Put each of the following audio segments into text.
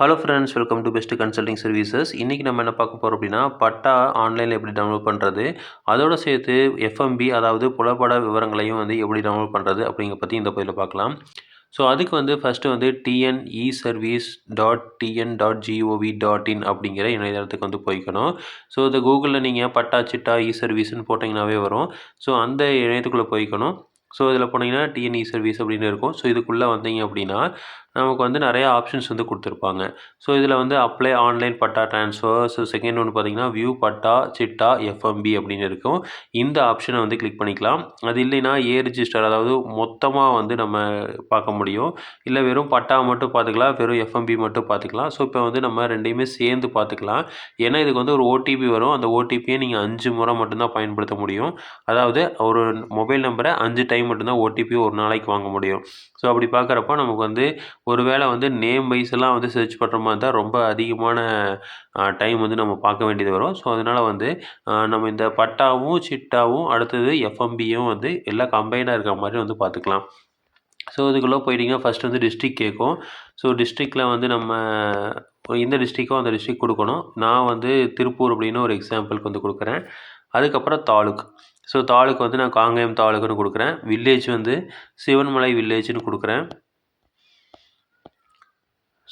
Hello friends welcome to best consulting services இன்றைக்கி நம்ம என்ன பார்க்க போகிறோம் அப்படின்னா பட்டா ஆன்லைனில் எப்படி டவுன்லோட் பண்ணுறது அதோடு சேர்த்து எஃப்எம்பி அதாவது புலப்பட விவரங்களையும் வந்து எப்படி டவுன்லோட் பண்ணுறது அப்படிங்கிற பற்றி இந்த பதிவில் பார்க்கலாம். ஸோ அதுக்கு வந்து ஃபஸ்ட்டு வந்து TN e service dot TN dot G O V dot in அப்படிங்கிற இணையதளத்துக்கு வந்து போய்க்கணும். ஸோ இந்த கூகுளில் நீங்கள் பட்டா சிட்டா e இ சர்வீஸ்னு போட்டிங்கனாவே வரும். ஸோ அந்த இணையத்துக்குள்ளே போய்க்கணும். ஸோ இதில் போனீங்கன்னா டிஎன்இ சர்வீஸ் அப்படின்னு இருக்கும். ஸோ இதுக்குள்ளே வந்தீங்க அப்படின்னா நமக்கு வந்து நிறைய ஆப்ஷன்ஸ் வந்து கொடுத்துருப்பாங்க. ஸோ இதில் வந்து apply online patta transfer so second ஒன்று பார்த்தீங்கன்னா வியூ பட்டா சிட்டா எஃப்எம்பி அப்படின்னு இருக்கும். இந்த ஆப்ஷனை வந்து கிளிக் பண்ணிக்கலாம். அது இல்லைன்னா ஏ ரிஜிஸ்டர் அதாவது மொத்தமாக வந்து நம்ம பார்க்க முடியும். இல்லை வெறும் பட்டா மட்டும் பார்த்துக்கலாம் வெறும் எஃப்எம்பி மட்டும் பார்த்துக்கலாம். ஸோ இப்போ வந்து நம்ம ரெண்டையுமே சேர்ந்து பார்த்துக்கலாம். ஏன்னா இதுக்கு வந்து ஒரு ஓடிபி வரும். அந்த ஓடிபியை நீங்கள் அஞ்சு முறை மட்டும்தான் பயன்படுத்த முடியும். அதாவது ஒரு மொபைல் நம்பரை அஞ்சு டைம் மட்டும்தான் ஓடிபி ஒரு நாளைக்கு வாங்க முடியும். ஸோ அப்படி பார்க்குறப்போ நமக்கு வந்து ஒரு வேளை வந்து நேம் வைஸ்லாம் வந்து சர்ச் பண்ணுற மாதிரி இருந்தால் ரொம்ப அதிகமான டைம் வந்து நம்ம பார்க்க வேண்டியது வரும். ஸோ அதனால் வந்து நம்ம இந்த பட்டாவும் சிட்டாவும் அடுத்தது எஃப்எம்பியும் வந்து எல்லாம் கம்பைனாக இருக்கிற மாதிரி வந்து பார்த்துக்கலாம். ஸோ இதுக்குள்ளே போயிட்டிங்கன்னா ஃபஸ்ட் வந்து டிஸ்ட்ரிக் கேட்கும். ஸோ டிஸ்ட்ரிக்டில் வந்து நம்ம இந்த டிஸ்ட்ரிக்கோ அந்த டிஸ்ட்ரிக் கொடுக்கணும். நான் வந்து திருப்பூர் அப்படின்னு ஒரு எக்ஸாம்பிளுக்கு வந்து கொடுக்குறேன். அதுக்கப்புறம் தாலுக். ஸோ தாலுக்கு வந்து நான் காங்கேயம் தாலுக்குன்னு கொடுக்குறேன். வில்லேஜ் வந்து சிவன்மலை வில்லேஜ்னு கொடுக்குறேன்.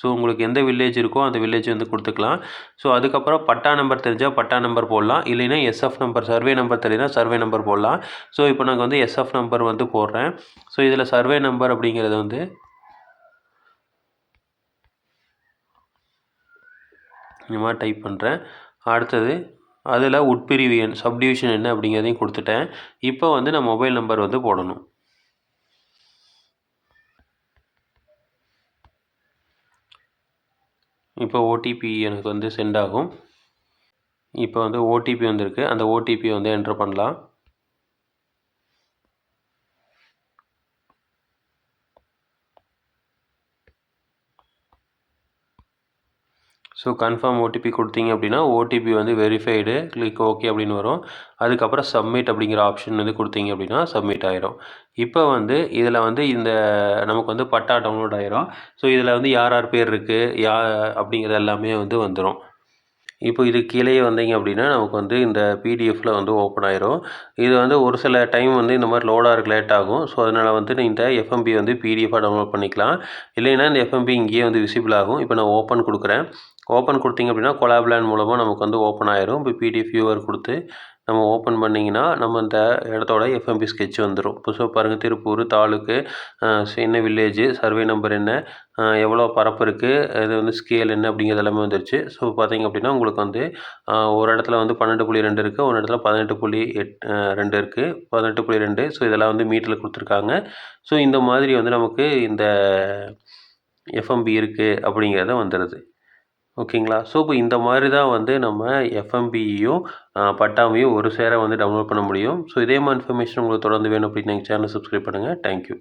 ஸோ உங்களுக்கு எந்த வில்லேஜ் இருக்கோ அந்த வில்லேஜ் வந்து கொடுத்துக்கலாம். ஸோ அதுக்கப்புறம் பட்டா நம்பர் தெரிஞ்சால் பட்டா நம்பர் போடலாம். இல்லைன்னா எஸ்எஃப் நம்பர் சர்வே நம்பர் தெரியுதா சர்வே நம்பர் போடலாம். ஸோ இப்போ நாங்கள் வந்து எஸ்எஃப் நம்பர் வந்து போடுறேன். ஸோ இதில் சர்வே நம்பர் அப்படிங்கிறது வந்து இந்த மாதிரி டைப் பண்ணுறேன் அடுத்தது அதில் உட்பிரிவு எண் சப்டிவிஷன் என்ன அப்படிங்கிறதையும் கொடுத்துட்டேன். இப்போ வந்து நான் மொபைல் நம்பர் வந்து போடணும். இப்போ ஓடிபி எனக்கு வந்து சென்ட் ஆகும். இப்போ வந்து ஓடிபி வந்திருக்கு. அந்த ஓடிபியை வந்து என்ட்ரு பண்ணலாம். ஸோ கன்ஃபார்ம் ஓடிபி கொடுத்தீங்க அப்படின்னா ஓடிபி வந்து வெரிஃபைடு கிளிக் ஓகே அப்படின்னு வரும். அதுக்கப்புறம் சப்மிட் அப்படிங்கிற ஆப்ஷன் வந்து கொடுத்தீங்க அப்படின்னா சப்மிட் ஆயிரும். இப்போ வந்து இதில் வந்து இந்த நமக்கு வந்து பட்டா டவுன்லோட் ஆயிரும். ஸோ இதில் வந்து யார் யார் பேர் இருக்குது யா அப்படிங்கிறது எல்லாமே வந்து வந்துடும் இப்போ இது கீழே வந்தீங்க அப்படின்னா நமக்கு வந்து இந்த பிடிஎஃப்பில் வந்து ஓப்பன் ஆயிரும். இது வந்து ஒரு சில டைம் வந்து இந்த மாதிரி லோடாக லேட் ஆகும். ஸோ அதனால் வந்து இந்த எஃப்எம்பி வந்து பிடிஎஃபாக டவுன்லோட் பண்ணிக்கலாம். இல்லைன்னா இந்த எஃப்எம்பி இங்கேயே வந்து விசிபிள் ஆகும். இப்போ நான் ஓப்பன் கொடுக்குறேன். ஓப்பன் கொடுத்தீங்க அப்படின்னா கொலாப்லேன் மூலமாக நமக்கு வந்து ஓப்பன் ஆயிரும். இப்போ பிடிஎஃப் வியூவர் கொடுத்து நம்ம ஓப்பன் பண்ணிங்கன்னா நம்ம இந்த இடத்தோட எஃப்எம்பி ஸ்கெட்ச் வந்துடும் புதுசாக பாருங்கள் திருப்பூர் தாலுக்கு என்ன வில்லேஜு சர்வே நம்பர் என்ன எவ்வளோ பரப்பு இருக்குது இது வந்து ஸ்கேல் என்ன அப்படிங்கிறது எல்லாமே வந்துருச்சு. ஸோ பார்த்திங்க அப்படின்னா உங்களுக்கு வந்து ஒரு இடத்துல வந்து பன்னெண்டு புள்ளி ரெண்டு இருக்குது ஒரு இடத்துல பதினெட்டு புள்ளி எட் ரெண்டு இருக்குது பதினெட்டு புள்ளி ரெண்டு ஸோ இதெல்லாம் வந்து மீட்டரில் கொடுத்துருக்காங்க. ஸோ இந்த மாதிரி வந்து நமக்கு இந்த எஃப்எம்பி இருக்குது அப்படிங்கிறத வந்துடுது ஓகேங்களா? ஸோ இப்போ இந்த மாதிரி தான் வந்து நம்ம எஃப்எம்பியும் பட்டாமையும் ஒரு சேர வந்து டவுன்லோட் பண்ண முடியும். ஸோ இதே மாதிரி இன்ஃபர்மேஷன் உங்களுக்கு தொடர்ந்து வேணும் அப்படின்னு நீங்கள் சேனல் சப்ஸ்கிரைப் பண்ணுங்கள் தேங்க்யூ